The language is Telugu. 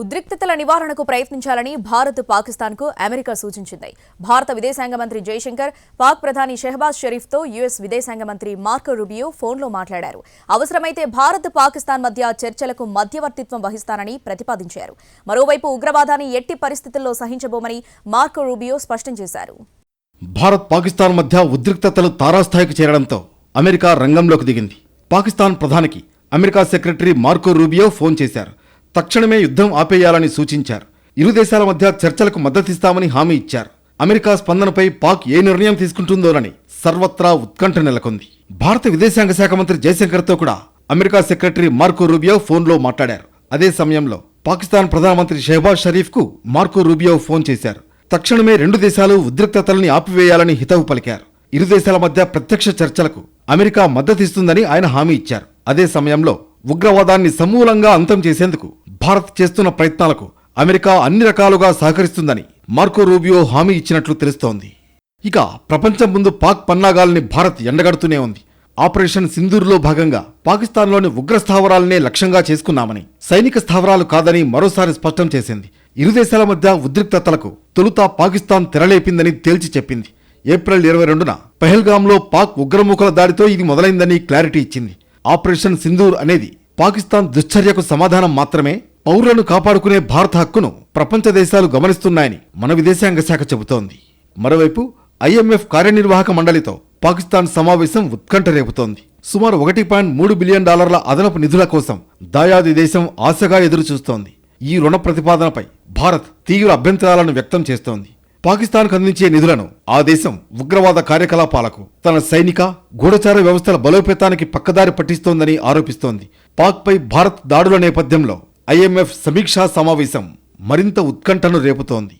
ఉద్రిక్తతల నివారణకు ప్రయత్నించాలని భారత్ పాకిస్తాన్కు అమెరికా సూచించింది. భారత విదేశాంగ మంత్రి జైశంకర్ పాక్ ప్రధాని షెహబాజ్ షరీఫ్తో యుఎస్ విదేశాంగ మంత్రి మార్కో రూబియో ఫోన్లో మాట్లాడారు. అవసరమైతే భారత్ పాకిస్తాన్ మధ్య చర్చలకు మధ్యవర్తిత్వం వహిస్తానని ప్రతిపాదించారు. మరోవైపు ఉగ్రవాదాన్ని ఎట్టి పరిస్థితుల్లో సహించబోమని మార్కో రూబియో స్పష్టం చేశారు. భారత్ పాకిస్తాన్ మధ్య ఉద్రిక్తతలు తారాస్థాయికి చేరడంతో అమెరికా రంగంలోకి దిగింది. పాకిస్తాన్ ప్రధానికి America secretary Marco Rubio phone చేశారు. తక్షణమే యుద్ధం ఆపేయాలని సూచించారు. ఇరు దేశాల మధ్య చర్చలకు మద్దతిస్తామని హామీ ఇచ్చారు. అమెరికా స్పందనపై పాక్ ఏ నిర్ణయం తీసుకుంటుందోనని సర్వత్రా ఉత్కంఠ నెలకొంది. భారత విదేశాంగ శాఖ మంత్రి జయశంకర్తో కూడా అమెరికా సెక్రటరీ మార్కో రూబియో ఫోన్లో మాట్లాడారు. అదే సమయంలో పాకిస్తాన్ ప్రధానమంత్రి షెహబాజ్ షరీఫ్కు మార్కో రూబియో ఫోన్ చేశారు. తక్షణమే రెండు దేశాలు ఉద్రిక్తతల్ని ఆపివేయాలని హితవు పలికారు. ఇరు దేశాల మధ్య ప్రత్యక్ష చర్చలకు అమెరికా మద్దతిస్తుందని ఆయన హామీ ఇచ్చారు. అదే సమయంలో ఉగ్రవాదాన్ని సమూలంగా అంతం చేసేందుకు భారత్ చేస్తున్న ప్రయత్నాలకు అమెరికా అన్ని రకాలుగా సహకరిస్తుందని మార్కో రూబియో హామీ ఇచ్చినట్లు తెలుస్తోంది. ఇక ప్రపంచం ముందు పాక్ పన్నాగాల్ని భారత్ ఎండగడుతూనే ఉంది. ఆపరేషన్ సింధూర్లో భాగంగా పాకిస్తాన్లోని ఉగ్ర స్థావరాలనే లక్ష్యంగా చేసుకున్నామని సైనిక స్థావరాలు కాదని మరోసారి స్పష్టం చేసింది. ఇరు దేశాల మధ్య ఉద్రిక్తతలకు తొలుత పాకిస్తాన్ తెరలేపిందని తేల్చి చెప్పింది. ఏప్రిల్ ఇరవై రెండున పెహల్గాంలో పాక్ ఉగ్రముఖుల దాడితో ఇది మొదలైందని క్లారిటీ ఇచ్చింది. ఆపరేషన్ సింధూర్ అనేది పాకిస్తాన్ దుశ్చర్యకు సమాధానం మాత్రమే పౌరులను కాపాడుకునే భారత హక్కును ప్రపంచ దేశాలు గమనిస్తున్నాయని మన విదేశాంగ శాఖ చెబుతోంది. మరోవైపు ఐఎంఎఫ్ కార్యనిర్వాహక మండలితో పాకిస్తాన్ సమావేశం ఉత్కంఠ రేపుతోంది. సుమారు ఒకటి పాయింట్ మూడు బిలియన్ డాలర్ల అదనపు నిధుల కోసం దాయాది దేశం ఆశగా ఎదురుచూస్తోంది. ఈ రుణ ప్రతిపాదనపై భారత్ తీవ్ర అభ్యంతరాలను వ్యక్తం చేస్తోంది. పాకిస్తాన్కు అందించే నిధులను ఆ దేశం ఉగ్రవాద కార్యకలాపాలకు తన సైనిక గూఢచార వ్యవస్థల బలోపేతానికి పక్కదారి పట్టిస్తోందని ఆరోపిస్తోంది. పాక్పై భారత్ దాడుల నేపథ్యంలో ఐఎంఎఫ్ సమీక్షా సమావేశం మరింత ఉత్కంఠను రేపుతోంది.